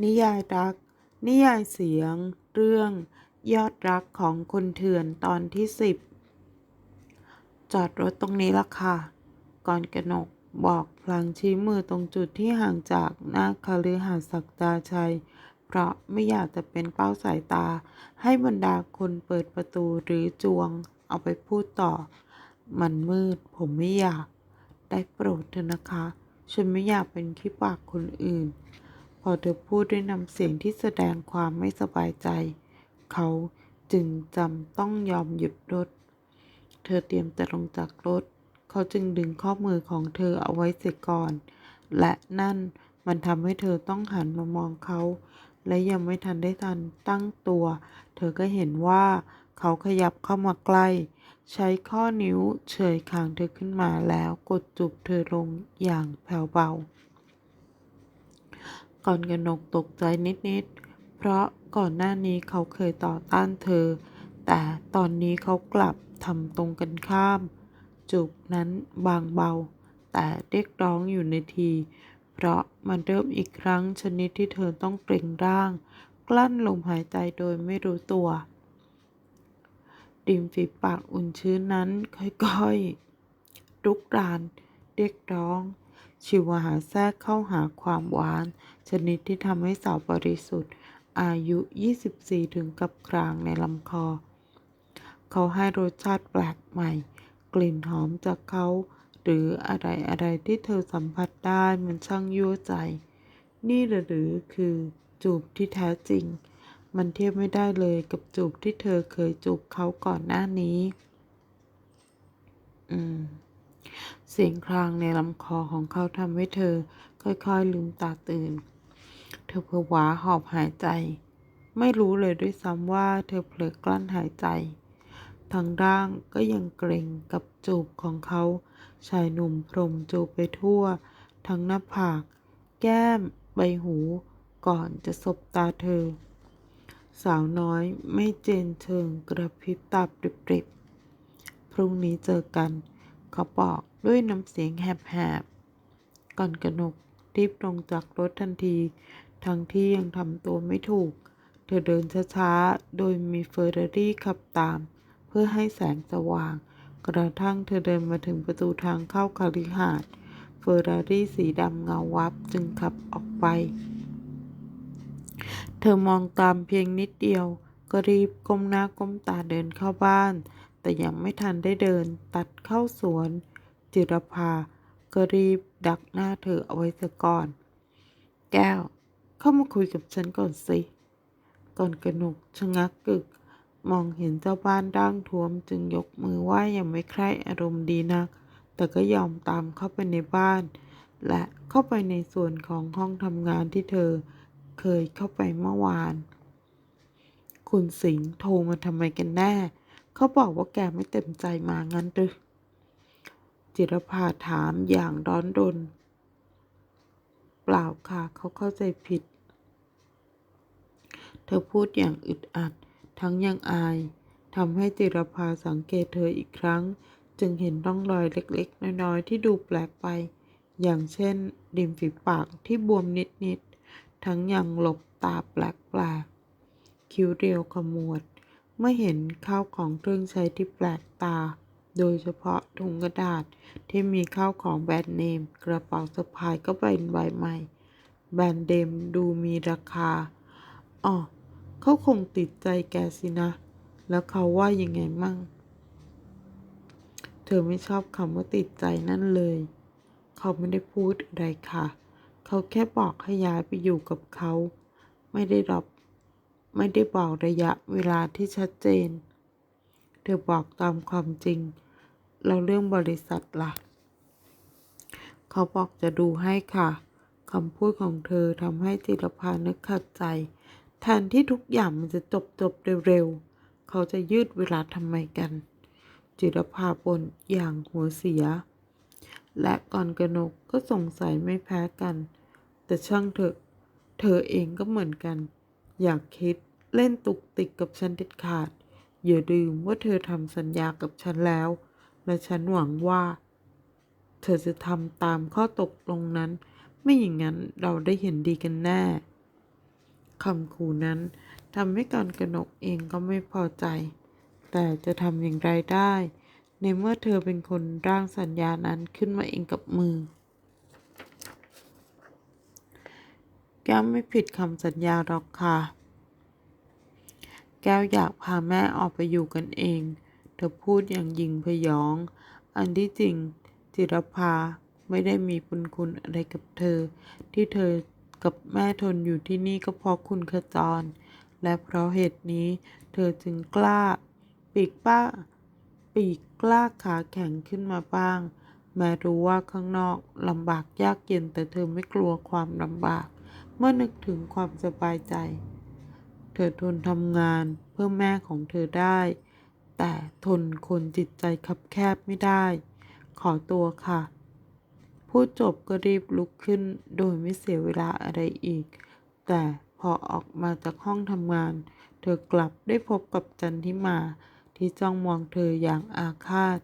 นิยายรัก นิยายเสียง เรื่อง ยอดรักของคนเถื่อนตอนที่สิบจอดรถตรงนี้ละค่ะ ก่อนกนกบอกพลางชี้มือตรงจุดที่ห่างจากหน้าคฤหาสน์ศักดาชัย เพราะไม่อยากจะเป็นเป้าสายตา ให้บรรดาคนเปิดประตูหรือจวง เอาไปพูดต่อ มันมืดผมไม่อยาก ได้โปรดเถอะนะคะ ฉันไม่อยากเป็นขี้ปากคนอื่น พอเธอพูดด้วยน้ำเสียงที่แสดงความไม่สบายใจ เขาจึงจำต้องยอมหยุดรถ เธอเตรียมจะลงจากรถ เขาจึงดึงข้อมือของเธอเอาไว้เสียก่อน และนั่นมันทำให้เธอต้องหันมามองเขา และยังไม่ทันได้ทันตั้งตัว เธอก็เห็นว่าเขาขยับเข้ามาใกล้ ใช้ข้อนิ้วเฉยคางเธอขึ้นมาแล้วกดจูบเธอลงอย่างแผ่วเบา ก่อนกนกตกใจนิดๆ เพราะก่อนหน้านี้เขาเคยต่อต้านเธอ แต่ตอนนี้เขากลับทำตรงกันข้าม จูบนั้นบางเบา แต่เรียกร้องอยู่ในที เพราะมันเริ่มอีกครั้งชนิดที่เธอต้องเปล่งร่าง กลั้นลมหายใจโดยไม่รู้ตัวริมฝีปากอุ่นชื้นนั้นค่อยๆ รุกราน เรียกร้อง ชิวหาแทรกเข้าหาความหวาน ชนิดที่ทำให้สาวบริสุทธิ์ อายุ 24 ถึงกับกลางในลำคอ เขาให้รสชาติแปลกใหม่ กลิ่นหอมจากเขา หรืออะไรอะไรที่เธอสัมผัสได้มันช่างยั่วใจ นี่หรือคือจูบที่แท้จริง มันเทียบไม่ได้เลยกับจูบที่เธอเคยจูบเขาก่อนหน้านี้ อืม เสียงครางในลำคอของเขาทำให้เธอค่อยๆลืมตาตื่น เธอเผวาหอบหายใจ ไม่รู้เลยด้วยซ้ำว่าเธอเผลอกลั้นหายใจ ทางร่างก็ยังเกรงกับจูบของเขา ชายหนุ่มพรมจูบไปทั่ว ทั้งหน้าผาก แก้ม ใบหู ก่อนจะสบตาเธอ สาวน้อยไม่เจนเชิงกระพริบตาปริบๆพรุ่งนี้เจอกัน เขาบอกด้วยน้ำเสียงแหบๆ ก่อนกนกรีบลงจากรถทันที ทั้งที่ยังทำตัวไม่ถูก เธอเดินช้าๆ โดยมีเฟอร์รารี่ขับตาม เพื่อให้แสงสว่าง กระทั่งเธอเดินมาถึงประตูทางเข้าคาลิหาดเฟอร์รารี่สีดำเงาวับจึงขับออกไป เธอมองตามเพียงนิดเดียว ก็รีบก้มหน้าก้มตาเดินเข้าบ้าน แต่ยังไม่ทันได้เดินตัดเข้าสวน จิรภาก็รีบดักหน้าเธอเอาไว้ซะก่อน แก้ว เข้ามาคุยกับฉันก่อนสิก่อนกระหนกชะงักกึก มองเห็นเจ้าบ้านร่างท้วมจึงยกมือไหว้อย่างไม่ใคร่อารมณ์ดีนัก แต่ก็ยอมตามเข้าไปในบ้าน และเข้าไปในส่วนของห้องทำงานที่เธอเคยเข้าไปเมื่อวาน คุณสิงห์โทรมาทำไมกันแน่ เขาบอกว่าแกไม่เต็มใจมางั้นหรือจิรภาถามอย่างร้อนรน เปล่าค่ะเขาเข้าใจผิด เธอพูดอย่างอึดอัด ทั้งยังอายทำให้จิรภาสังเกตเธออีกครั้ง จึงเห็นร่องรอยเล็กๆ น้อยๆ ที่ดูแปลกไป อย่างเช่น ริมฝีปากที่บวมนิดๆ ทั้งยังหลบตาแปลกๆ คิ้วเรียวขมวด เมื่อเห็นข้าวของเครื่องใช้ที่แปลกตา โดยเฉพาะถุงกระดาษที่มีข้าวของแบรนด์เนม กระเป๋าสะพายก็เป็นใบใหม่ แบรนด์เดมดูมีราคาอ๋อเขาคงติดใจแกสินะ แล้วเขาว่ายังไงมั่ง เธอไม่ชอบคำว่าติดใจนั่นเลย เขาไม่ได้พูดอะไรค่ะ เขาแค่บอกให้ย้ายไปอยู่กับเขา ไม่ได้รับ ไม่ได้บอกระยะเวลาที่ชัดเจน เธอบอกตามความจริงเราเรื่องบริษัทล่ะ เขาบอกจะดูให้ค่ะคำพูดของเธอทำให้จิรพานึกขัดใจแทนที่ทุกอย่างมันจะจบจบเร็วๆ เขาจะยืดเวลาทำไมกัน จิรภาบ่นอย่างหัวเสีย และก่อนกนกก็สงสัยไม่แพ้กัน แต่ช่างเถอะ เธอเองก็เหมือนกัน อยากคิดเล่นตุกติกกับฉันเด็ดขาด อย่าลืมว่าเธอทำสัญญากับฉันแล้ว และฉันหวังว่า เธอจะทำตามข้อตกลงนั้น ไม่อย่างนั้นเราได้เห็นดีกันแน่คำขู่นั้นทำให้การกนกเองก็ไม่พอใจ แต่จะทำอย่างไรได้ ในเมื่อเธอเป็นคนร่างสัญญานั้นขึ้นมาเองกับมือ ก้วไม่ผิดคำสัญญาหรอกค่ะ แก้วอยากพาแม่ออกไปอยู่กันเอง เธอพูดอย่างยิงพยอง อันที่จริงจิรภาไม่ได้มีบุญคุณอะไรกับเธอ ที่เธอกับแม่ทนอยู่ที่นี่ก็เพราะคุณขจร และเพราะเหตุนี้ เธอจึงกล้า ปีกป้า ปีกกล้าขาแข็งขึ้นมาบ้าง แม้รู้ว่าข้างนอกลำบากยากเย็นแต่เธอไม่กลัวความลำบาก เมื่อนึกถึงความสบายใจ เธอทนทำงานเพื่อแม่ของเธอได้ แต่ทนคนจิตใจคับแคบไม่ได้ ขอตัวค่ะ พูดจบก็รีบลุกขึ้นโดยไม่เสียเวลาอะไรอีก แต่พอออกมาจากห้องทำงาน เธอกลับได้พบกับจันทิมา ที่จ้องมองเธออย่างอาฆาต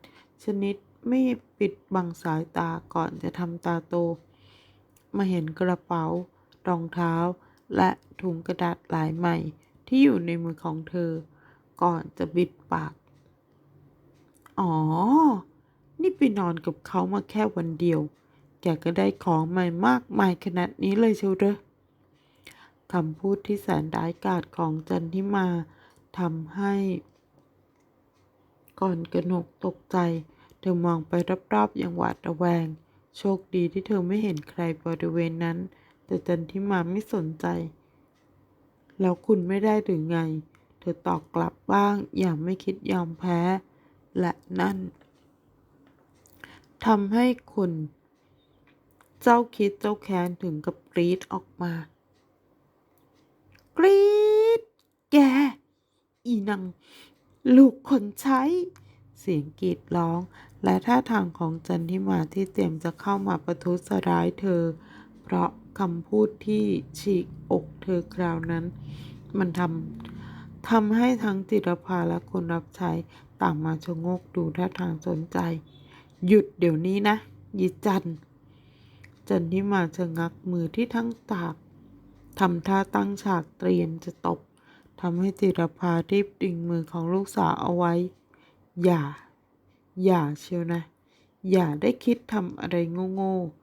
ชนิดไม่ปิดบังสายตาก่อนจะทำตาโต มาเห็นกระเป๋า รองเท้า และถุงกระดาษหลายใหม่ที่อยู่ในมือของเธอ ก่อนจะบิดปาก อ๋อ นี่ไปนอนกับเขามาแค่วันเดียว แกก็ได้ของใหม่มากมายขนาดนี้เลยเชียวเหรอคำพูดที่แสนร้ายกาจของจันทิมาทำให้ ก่อนกระหนกตกใจ เธอมองไปรอบๆอย่างหวาดระแวง โชคดีที่เธอไม่เห็นใครบริเวณนั้น แต่จันทิมาไม่สนใจ แล้วคุณไม่ได้หรือไง เธอตอบกลับบ้างอย่างไม่คิดยอมแพ้ และนั่นทำให้คุณ เจ้าคิดเจ้าแค้นถึงกับกรีดออกมากรีดแก อีนัง ลูกคนใช้ เสียงกรีดร้อง และท่าทางของจันทิมาที่เตรียมจะเข้ามาประทุษร้ายเธอ เพราะ คำพูดที่ฉีกอกเธอคราวนั้น มันทำทำให้ทั้งจิรภาและคนรับใช้ต่างมาชะโงกดูท่าทางสนใจ หยุดเดี๋ยวนี้นะยิจัน จันทิมาชะงักมือที่ทั้งตากทำท่าตั้งฉากเตรียมจะตบทำให้จิรภารีบดึงมือของลูกสาวเอาไว้ อย่า อย่าเชียวนะ อย่าได้คิดทำอะไรโง่ๆ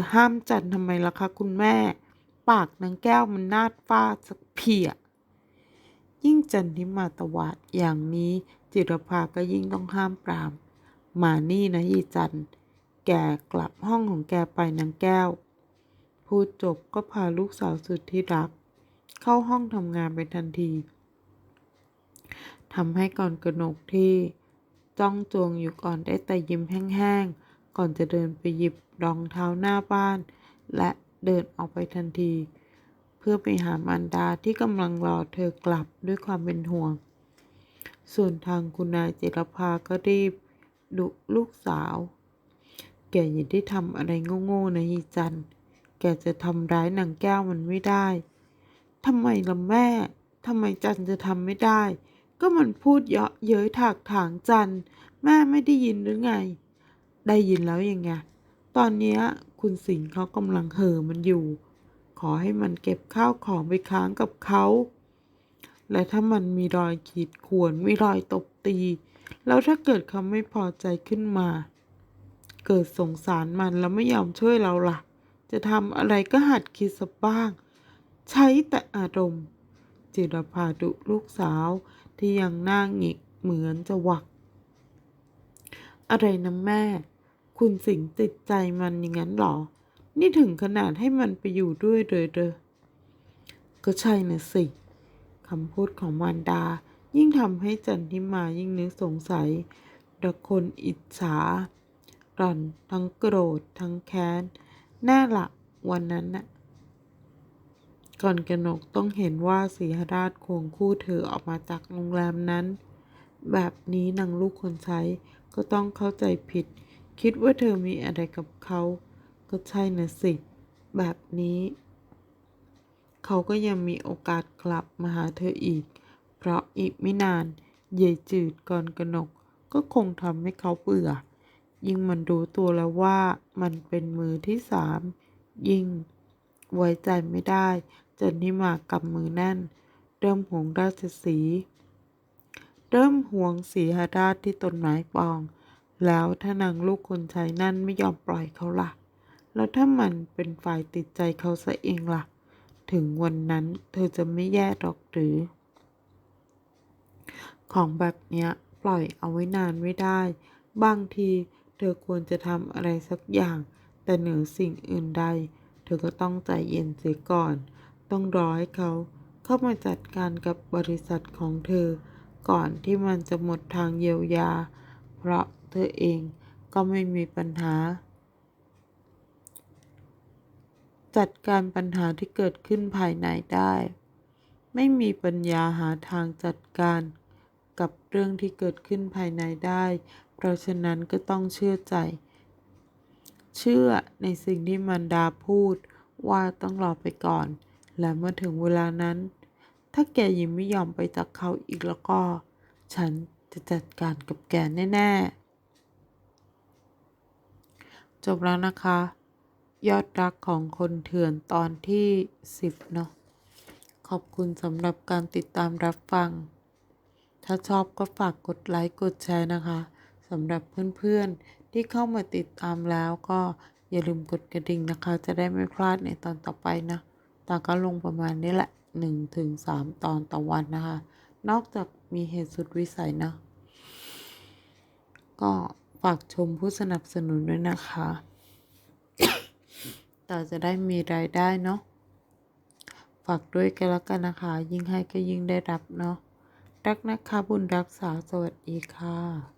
จะห้ามจันทำไมล่ะคะคุณแม่ ปากนางแก้วมันนาดฟาดสักเพียยิ่งจันทิมาตวาดอย่างนี้จิรภาก็ยิ่งต้องห้ามปราม มานี่นะยีจัน แกกลับห้องของแกไปนางแก้ว พูดจบก็พาลูกสาวสุดที่รัก เข้าห้องทำงานไปทันทีทำให้ก่อนกระหนกที่ จ้องจวงอยู่ก่อนได้แต่ยิ้มแห้งๆ ก่อนจะเดินไปหยิบรองเท้าหน้าบ้าน และเดินออกไปทันที เพื่อไปหามารดาที่กำลังรอเธอกลับด้วยความเป็นห่วง ส่วนทางคุณนายเจรภาก็รีบดุลูกสาว แกอย่าได้ทำอะไรโง่ๆนะยีจัน แกจะทำร้ายนางแก้วมันไม่ได้ทำไมล่ะแม่ทำไมจันจะทำไม่ได้ ก็มันพูดเยาะเย้ยถากถางจัน แม่ไม่ได้ยินหรือไง ได้ยินแล้วยังไง ตอนนี้คุณสิงห์เขากำลังเห่อมันอยู่ ขอให้มันเก็บข้าวของไปค้างกับเขา และถ้ามันมีรอยขีดข่วน มีรอยตบตี แล้วถ้าเกิดเขาไม่พอใจขึ้นมา เกิดสงสารมันแล้วไม่ยอมช่วยเราล่ะ จะทำอะไรก็หัดคิดสักบ้าง ใช้แต่อารมณ์ จิรภาดุลูกสาวที่ยังหน้าหงิกเหมือนจะหวัก อะไรนะแม่ คุณสิงติดใจมันอย่างนั้นหรอ นี่ถึงขนาดให้มันไปอยู่ด้วยเลยเด้อก็ใช่นะสิคำพูดของมารดา ยิ่งทำให้จันทิมายิ่งนึกสงสัยดะคนอิจฉาหล่อนทั้งโกรธ ทั้งแค้น แน่ละวันนั้นน่ะ ก่อนกนกต้องเห็นว่าสีหราชควงคู่เธอออกมาจากโรงแรมนั้น แบบนี้นางลูกคนใช้ก็ต้องเข้าใจผิด คิดว่าเธอมีอะไรกับเขา ก็ใช่นะสิ แบบนี้ เขาก็ยังมีโอกาสกลับมาหาเธออีก เพราะอีกไม่นานเยจืดก่อนกนก ก็คงทำให้เขาเบื่อ ยิ่งมันรู้ตัวแล้วว่ามันเป็นมือที่สาม ยิ่ง ไว้ใจไม่ได้จันทิมากำมือแน่น เริ่มห่วงราชสี เริ่มห่วงสีหราชที่ต้นไม้ปอง แล้วถ้านางลูกคนใช้นั่นไม่ยอมปล่อยเขาล่ะ แล้วถ้ามันเป็นฝ่ายติดใจเขาซะเองล่ะ ถึงวันนั้นเธอจะไม่แย่หรอกหรือ ของแบบเนี้ยปล่อยเอาไว้นานไม่ได้ บางทีเธอควรจะทำอะไรสักอย่าง แต่เหนือสิ่งอื่นใด เธอก็ต้องใจเย็นเสียก่อน ต้องรอให้เขาเข้ามาจัดการกับบริษัทของเธอ ก่อนที่มันจะหมดทางเยียวยา เพราะ เธอเองก็ไม่มีปัญหา จัดการปัญหาที่เกิดขึ้นภายในได้ ไม่มีปัญญาหาทางจัดการกับเรื่องที่เกิดขึ้นภายในได้ เพราะฉะนั้นก็ต้องเชื่อใจ เชื่อในสิ่งที่มันดาพูดว่าต้องรอไปก่อน และเมื่อถึงเวลานั้น ถ้าแกยังไม่ยอมไปจากเขาอีกแล้วก็ ฉันจะจัดการกับแกแน่ ๆ จบแล้วนะคะ ยอดรักของคนเถื่อนตอนที่ 10 เนาะ ขอบคุณสำหรับการติดตามรับฟัง ถ้าชอบก็ฝากกดไลค์ กดแชร์นะคะสำหรับเพื่อนๆ ที่เข้ามาติดตามแล้วก็อย่าลืมกดกระดิ่งนะคะ จะได้ไม่พลาดในตอนต่อไปนะตาก็ลงประมาณนี้แหละ1ถึง3ตอนต่อวันนะคะ นอกจากมีเหตุสุดวิสัยนะ ก็ ฝากชมผู้สนับสนุนด้วยนะคะ ต่อจะได้มีรายได้เนาะ ฝากด้วยกันแล้วกันนะคะ ยิ่งให้ก็ยิ่งได้รับเนาะ รักนะคะบุญรักษาสวัสดีค่ะ